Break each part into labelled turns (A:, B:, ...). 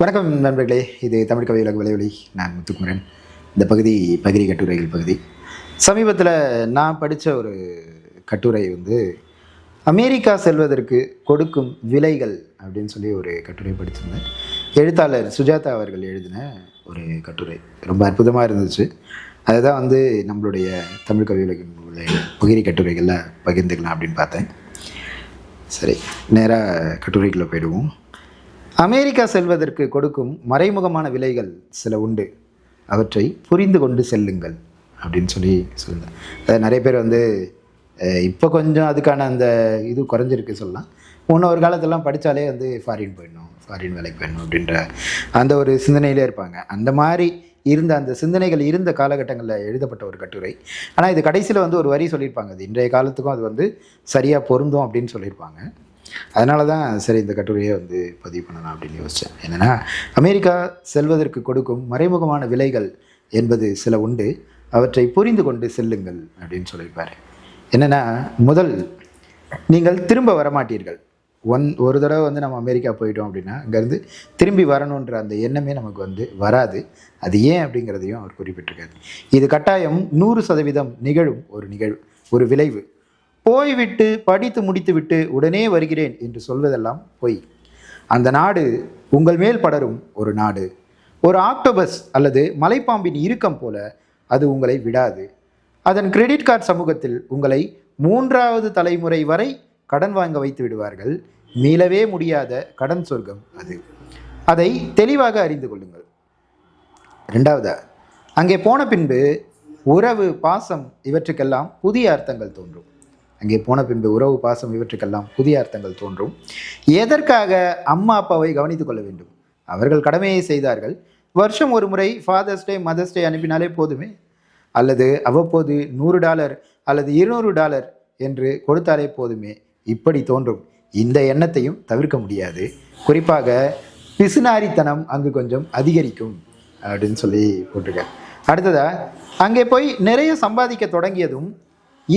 A: வணக்கம் நண்பர்களே இது தமிழ் கவி உலக விளைவெளி நான் முத்துக்குமரன். இந்த பகுதி பகிரி கட்டுரைகள் பகுதி. சமீபத்தில் நான் படித்த ஒரு கட்டுரை வந்து அமெரிக்கா செல்வதற்கு கொடுக்கும் விலைகள் அப்படின்னு சொல்லி ஒரு கட்டுரை படிச்சிருந்தேன். எழுத்தாளர் சுஜாதா அவர்கள் எழுதின ஒரு கட்டுரை. ரொம்ப அற்புதமாக இருந்துச்சு. அதுதான் வந்து நம்மளுடைய தமிழ் கவி உலகின் உள்ள பகிரி கட்டுரைகளில் பகிர்ந்துக்கலாம் அப்படின்னு பார்த்தேன். சரி நேராக கட்டுரைக்குள்ளே போயிடுவோம். அமெரிக்கா செல்வதற்கு கொடுக்கும் மறைமுகமான விலைகள் சில உண்டு. அவற்றை புரிந்து கொண்டு செல்லுங்கள் அப்படின்னு சொல்லி சொல்லுங்கள் நிறைய பேர் வந்து இப்போ கொஞ்சம் அதுக்கான அந்த இது குறைஞ்சிருக்கு சொல்லலாம். முன்ன ஒரு காலத்தெல்லாம் படித்தாலே வந்து ஃபாரின் போயிடணும் ஃபாரின் வேலைக்கு போயிடணும் அப்படின்ற அந்த ஒரு சிந்தனையிலே இருப்பாங்க. அந்த மாதிரி இருந்த அந்த சிந்தனைகள் இருந்த காலகட்டங்களில் எழுதப்பட்ட ஒரு கட்டுரை. ஆனால் இது கடைசியில் வந்து ஒரு வரி சொல்லியிருப்பாங்க. அது இன்றைய காலத்துக்கும் அது வந்து சரியாக பொருந்தும் அப்படின்னு சொல்லியிருப்பாங்க. அதனால தான் சரி இந்த கட்டுரையை வந்து பதிவு பண்ணலாம் அப்படின்னு யோசித்தேன் என்னென்னா அமெரிக்கா செல்வதற்கு கொடுக்கும் மறைமுகமான விலைகள் என்பது சில உண்டு. அவற்றை புரிந்து கொண்டு செல்லுங்கள் அப்படின்னு சொல்லியிருப்பார். என்னென்னா முதல் நீங்கள் திரும்ப வரமாட்டீர்கள். ஒன் ஒரு தடவை வந்து நம்ம அமெரிக்கா போயிட்டோம் அப்படின்னா அங்கேருந்து திரும்பி வரணுன்ற அந்த எண்ணமே நமக்கு வந்து வராது. அது ஏன் அப்படிங்கிறதையும் அவர் குறிப்பிட்டிருக்காரு. இது கட்டாயம் நூறு சதவீதம் நிகழும் ஒரு நிகழ்வு ஒரு விளைவு. போய்விட்டு படித்து முடித்துவிட்டு உடனே வருகிறேன் என்று சொல்வதெல்லாம் பொய். அந்த நாடு உங்கள் மேல் படரும் ஒரு நாடு. ஒரு ஆக்டோபஸ் அல்லது மலைப்பாம்பின் இறுக்கம் போல அது உங்களை விடாது. அதன் கிரெடிட் கார்டு சமூகத்தில் உங்களை மூன்றாவது தலைமுறை வரை கடன் வாங்க வைத்து விடுவார்கள். மீளவே முடியாத கடன் சொர்க்கம் அது. அதை தெளிவாக அறிந்து கொள்ளுங்கள். ரெண்டாவதா அங்கே போன பின்பு உறவு பாசம் இவற்றுக்கெல்லாம் புதிய அர்த்தங்கள் தோன்றும். அங்கே போன பின்பு உறவு பாசம் இவற்றுக்கெல்லாம் புதிய அர்த்தங்கள் தோன்றும். எதற்காக அம்மா அப்பாவை கவனித்துக் கொள்ள வேண்டும்? அவர்கள் கடமையை செய்தார்கள். வருஷம் ஒரு முறை ஃபாதர்ஸ் டே மதர்ஸ் டே அனுப்பினாலே போதுமே? அல்லது அவ்வப்போது நூறு டாலர் அல்லது இருநூறு டாலர் என்று கொடுத்தாலே போதுமே? இப்படி தோன்றும். இந்த எண்ணத்தையும் தவிர்க்க முடியாது. குறிப்பாக பிசுனாரித்தனம் அங்கு கொஞ்சம் அதிகரிக்கும் அப்படின்னு சொல்லி போட்டிருக்கார். அடுத்ததா அங்கே போய் நிறைய சம்பாதிக்க தொடங்கியதும்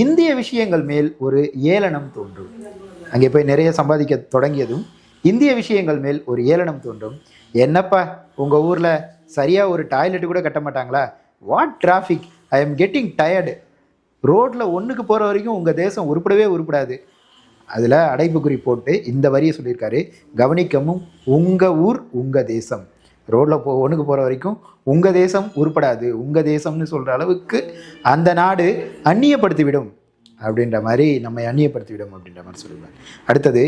A: இந்திய விஷயங்கள் மேல் ஒரு ஏளனம் தோன்றும். அங்கே போய் நிறைய சம்பாதிக்க தொடங்கியதும் இந்திய விஷயங்கள் மேல் ஒரு ஏளனம் தோன்றும். என்னப்பா உங்கள் ஊரில் சரியாக ஒரு டாய்லெட் கூட கட்ட மாட்டாங்களா? What traffic I am getting tired ரோட்டில் ஒன்றுக்கு போகிற வரைக்கும் உங்கள் தேசம் உருப்படவே உருப்படாது. அதில் அடைப்புக்குறி போட்டு இந்த வரியை சொல்லியிருக்காரு. கவனிக்கவும் உங்கள் ஊர் உங்கள் தேசம். ரோட்டில் போ ஒன்றுக்கு போகிற வரைக்கும் உங்கள் தேசம் உருப்படாது உங்கள் தேசம்னு சொல்கிற அளவுக்கு அந்த நாடு அந்நியப்படுத்திவிடும் அப்படின்ற மாதிரி நம்மை அந்நியப்படுத்திவிடும் அப்படின்ற மாதிரி சொல்லுவார் அடுத்தது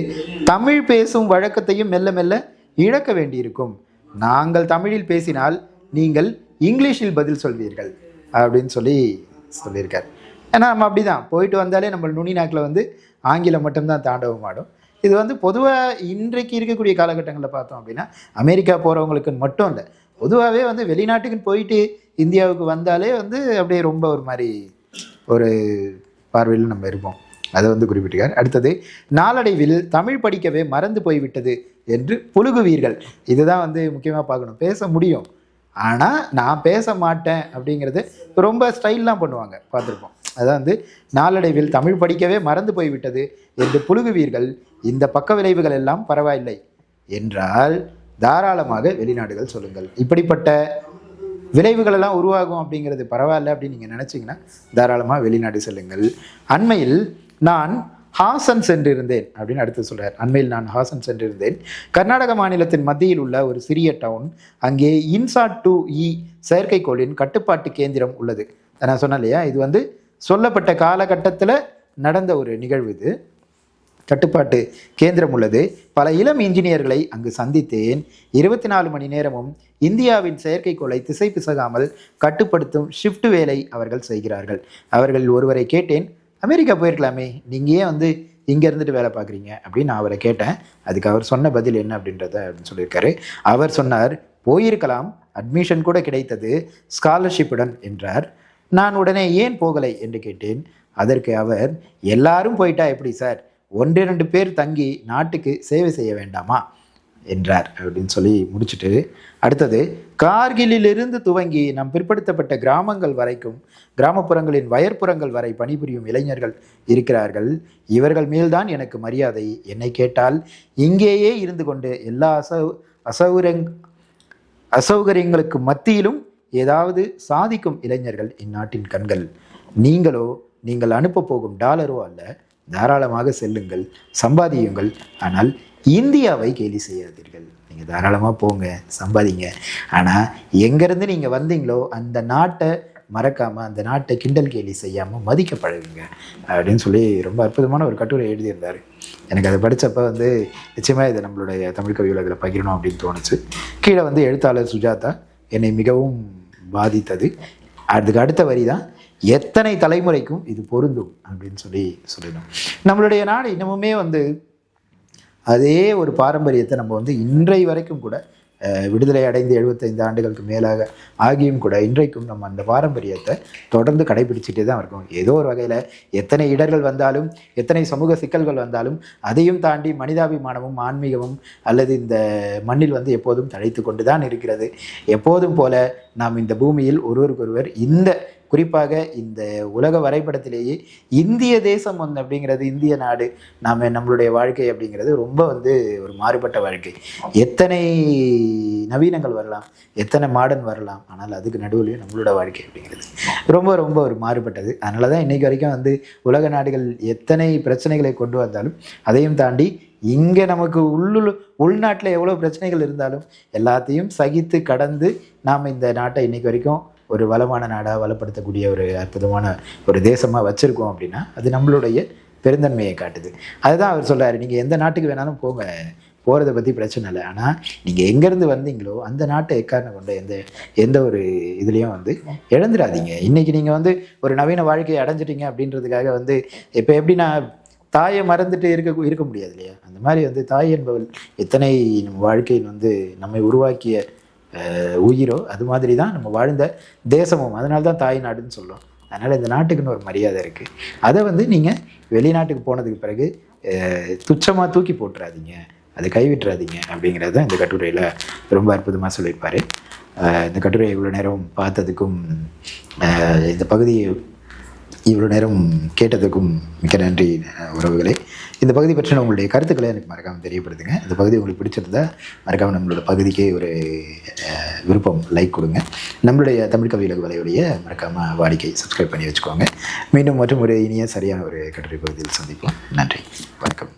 A: தமிழ் பேசும் வழக்கத்தையும் மெல்ல மெல்ல இழக்க வேண்டியிருக்கும். நாங்கள் தமிழில் பேசினால் நீங்கள் இங்கிலீஷில் பதில் சொல்வீர்கள் அப்படின்னு சொல்லி சொல்லியிருக்கார். ஏன்னா நம்ம அப்படி தான் போயிட்டு வந்தாலே நம்ம நுனி நாக்கில் வந்து ஆங்கிலம் மட்டும்தான் தாண்டவும் ஆடும் இது வந்து பொதுவாக இன்றைக்கு இருக்கக்கூடிய காலகட்டங்களில் பார்த்தோம் அப்படின்னா அமெரிக்கா போகிறவங்களுக்கு மட்டும் இல்லை பொதுவாகவே வந்து வெளிநாட்டுக்கு போயிட்டு இந்தியாவுக்கு வந்தாலே வந்து அப்படியே ரொம்ப ஒரு மாதிரி ஒரு பார்வையில் நம்ம இருப்போம். அதை வந்து குறிப்பிட்டிருக்கார் அடுத்தது நாளடைவில் தமிழ் படிக்கவே மறந்து போய்விட்டது என்று புழுகுவீர்கள். இதுதான் வந்து முக்கியமாக பார்க்கணும். பேச முடியும். ஆனால் நான் பேச மாட்டேன் அப்படிங்கிறது ரொம்ப ஸ்டைல்லாம் பண்ணுவாங்க. பார்த்துருப்போம். அதான் வந்து நாளடைவில் தமிழ் படிக்கவே மறந்து போய்விட்டது என்று புழுகுவீர்கள். இந்த பக்க விளைவுகள் எல்லாம் பரவாயில்லை என்றால் தாராளமாக வெளிநாடுகள் சொல்லுங்கள். இப்படிப்பட்ட விளைவுகள் எல்லாம் உருவாகும் அப்படிங்கிறது பரவாயில்ல அப்படின்னு நீங்கள் நினச்சிங்கன்னா தாராளமாக வெளிநாடு செல்லுங்கள். அண்மையில் நான் ஹாசன் சென்றிருந்தேன் அப்படின்னு அடுத்து சொல்கிறார் அண்மையில் நான் ஹாசன் சென்றிருந்தேன். கர்நாடக மாநிலத்தின் மத்தியில் உள்ள ஒரு சிறிய டவுன் அங்கே இன்சாட் டூ இ செயற்கைக்கோளின் கட்டுப்பாட்டு கேந்திரம் உள்ளது. நான் சொன்னேன் இல்லையா? இது வந்து சொல்லப்பட்ட காலகட்டத்தில் நடந்த ஒரு நிகழ்வு இது. கட்டுப்பாட்டு கேந்திரம் உள்ளது. பல இளம் இன்ஜினியர்களை அங்கு சந்தித்தேன். இருபத்தி நாலு மணி நேரமும் இந்தியாவின் செயற்கைக்கோளை திசை பிசகாமல் கட்டுப்படுத்தும் ஷிஃப்ட் வேலை அவர்கள் செய்கிறார்கள். அவர்கள் ஒருவரை கேட்டேன் அமெரிக்கா போயிருக்கலாமே நீங்கள் ஏன் வந்து இங்கே இருந்துட்டு வேலை பார்க்குறீங்க? அப்படின்னு நான் அவரை கேட்டேன். அதுக்கு அவர் சொன்ன பதில் என்ன அப்படின்றத அப்படின்னு சொல்லியிருக்காரு. அவர் சொன்னார் போயிருக்கலாம் அட்மிஷன் கூட கிடைத்தது ஸ்காலர்ஷிப்புடன் என்றார். நான் உடனே ஏன் போகலை என்று கேட்டேன். அதற்கு அவர் எல்லாரும் போயிட்டா எப்படி சார்? ஒன்று ரெண்டு பேர் தங்கி நாட்டுக்கு சேவை செய்ய வேண்டாமா? என்றார் அப்படின்னு சொல்லி முடிச்சுட்டு அடுத்தது கார்கிலிலிருந்து துவங்கி நம் பிற்படுத்தப்பட்ட கிராமங்கள் வரைக்கும் கிராமப்புறங்களின் வயற்புறங்கள் வரை பணிபுரியும் இளைஞர்கள் இருக்கிறார்கள். இவர்கள் மேல்தான் எனக்கு மரியாதை. என்னை கேட்டால் இங்கேயே இருந்து கொண்டு எல்லா அசௌ அசௌரங் அசௌகரியங்களுக்கு மத்தியிலும் ஏதாவது சாதிக்கும் இளைஞர்கள் இந்நாட்டின் கண்கள். நீங்களோ நீங்கள் அனுப்ப போகும் டாலரோ அல்ல தாராளமாக செல்லுங்கள் சம்பாதியுங்கள். ஆனால் இந்தியாவை கேலி செய்யாதீர்கள். நீங்கள் தாராளமாக போங்க சம்பாதிங்க. ஆனால் எங்கேருந்து நீங்கள் வந்தீங்களோ அந்த நாட்டை மறக்காமல் அந்த நாட்டை கிண்டல் கேலி செய்யாமல் மதிக்க பழகுங்க அப்படின்னு சொல்லி ரொம்ப அற்புதமான ஒரு கட்டுரை எழுதியிருந்தார். எனக்கு அதை படித்தப்ப வந்து நிச்சயமாக இதை நம்மளுடைய தமிழ் கவி உலகில் பகிரணும் அப்படின்னு தோணுச்சு. கீழே வந்து எழுத்தாளர் சுஜாதா என்னை மிகவும் பாதித்தது. அதுக்கு அடுத்த வரி தான் எத்தனை தலைமுறைக்கும் இது பொருந்தும் அப்படின்னு சொல்லி சொல்லணும். நம்மளுடைய நாடு இன்னமுமே வந்து அதே ஒரு பாரம்பரியத்தை நம்ம வந்து இன்றை வரைக்கும் கூட விடுதலை அடைந்து எழுபத்தைந்து ஆண்டுகளுக்கு மேலாக ஆகியும் கூட இன்றைக்கும் நம்ம அந்த பாரம்பரியத்தை தொடர்ந்து கடைபிடிச்சிட்டே தான் இருக்கோம். ஏதோ ஒரு வகையில் எத்தனை இடர்கள் வந்தாலும் எத்தனை சமூக சிக்கல்கள் வந்தாலும் அதையும் தாண்டி மனிதாபிமானமும் ஆன்மீகமும் அல்லது இந்த மண்ணில் வந்து எப்போதும் தழைத்து கொண்டு தான் இருக்கிறது. எப்போதும் போல நாம் இந்த பூமியில் ஒருவருக்கொருவர் இந்த குறிப்பாக இந்த உலக வரைபடத்திலேயே இந்திய தேசம் வந்து அப்படிங்கிறது இந்திய நாடு நாம் நம்மளுடைய வாழ்க்கை அப்படிங்கிறது ரொம்ப வந்து ஒரு மாறுபட்ட வாழ்க்கை. எத்தனை நவீனங்கள் வரலாம் எத்தனை மாடர்ன் வரலாம் ஆனால் அதுக்கு நடுவுலையும் நம்மளோட வாழ்க்கை அப்படிங்கிறது. ரொம்ப ரொம்ப ஒரு மாறுபட்டது. அதனால தான் இன்றைக்கு வரைக்கும் வந்து உலக நாடுகள் எத்தனை பிரச்சனைகளை கொண்டு வந்தாலும் அதையும் தாண்டி இங்கே நமக்கு உள்ளுள் உள்நாட்டில் எவ்வளோ பிரச்சனைகள் இருந்தாலும் எல்லாத்தையும் சகித்து கடந்து நாம் இந்த நாட்டை இன்னைக்கு வரைக்கும் ஒரு வளமான நாடாக வளப்படுத்தக்கூடிய ஒரு அற்புதமான ஒரு தேசமாக வச்சுருக்கோம் அப்படின்னா அது நம்மளுடைய பெருந்தன்மையை காட்டுது. அதுதான் அவர் சொல்கிறாரு நீங்கள் எந்த நாட்டுக்கு வேணாலும் போங்க போகிறத பற்றி பிரச்சனை இல்லை. ஆனால் நீங்கள் எங்கேருந்து வந்தீங்களோ அந்த நாட்டை எக்காரணம் கொண்ட எந்த எந்த ஒரு இதுலேயும் வந்து இழந்துடாதீங்க. இன்றைக்கி நீங்கள் வந்து ஒரு நவீன வாழ்க்கையை அடைஞ்சிட்டீங்க அப்படின்றதுக்காக வந்து இப்போ எப்படின்னா தாயை மறந்துட்டு இருக்க இருக்க முடியாது இல்லையா? அந்த மாதிரி வந்து தாய் என்பவள் எத்தனை வாழ்க்கையில் வந்து நம்மை உருவாக்கிய உயிரோ அது மாதிரி தான் நம்ம வாழ்ந்த தேசமும். அதனால தான் தாய் நாடுன்னு சொல்லும் அதனால் இந்த நாட்டுக்குன்னு ஒரு மரியாதை இருக்குது அதை வந்து நீங்கள் வெளிநாட்டுக்கு போனதுக்கு பிறகு துச்சமாக தூக்கி போட்டுறாதீங்க. அதை கைவிட்டுறாதீங்க அப்படிங்கிறது தான் இந்த கட்டுரையில் ரொம்ப அற்புதமாக சொல்லியிருப்பார். இந்த கட்டுரையை இவ்வளோ நேரம் பார்த்ததுக்கும் இந்த பகுதியை இவ்வளோ நேரம் கேட்டதுக்கும் மிக்க நன்றி உறவுகளை உறவுகளே. இந்த பகுதி பற்றின உங்களுடைய கருத்துக்களை எனக்கு மறக்காமல் தெரியப்படுத்துங்க. இந்த பகுதி உங்களுக்கு பிடிச்சிருந்தா மறக்காமல் நம்மளோட பகுதிக்கே ஒரு விருப்பம் லைக் கொடுங்க. நம்மளுடைய தமிழ் கவியலகு வலையுடைய மறக்காமல் வாடிக்கை சப்ஸ்கிரைப் பண்ணி வச்சுக்கோங்க. மீண்டும் மற்றும் ஒரு இனிய சரியான ஒரு கட்டுரை பகுதியில் சந்திப்போம். நன்றி. வணக்கம்.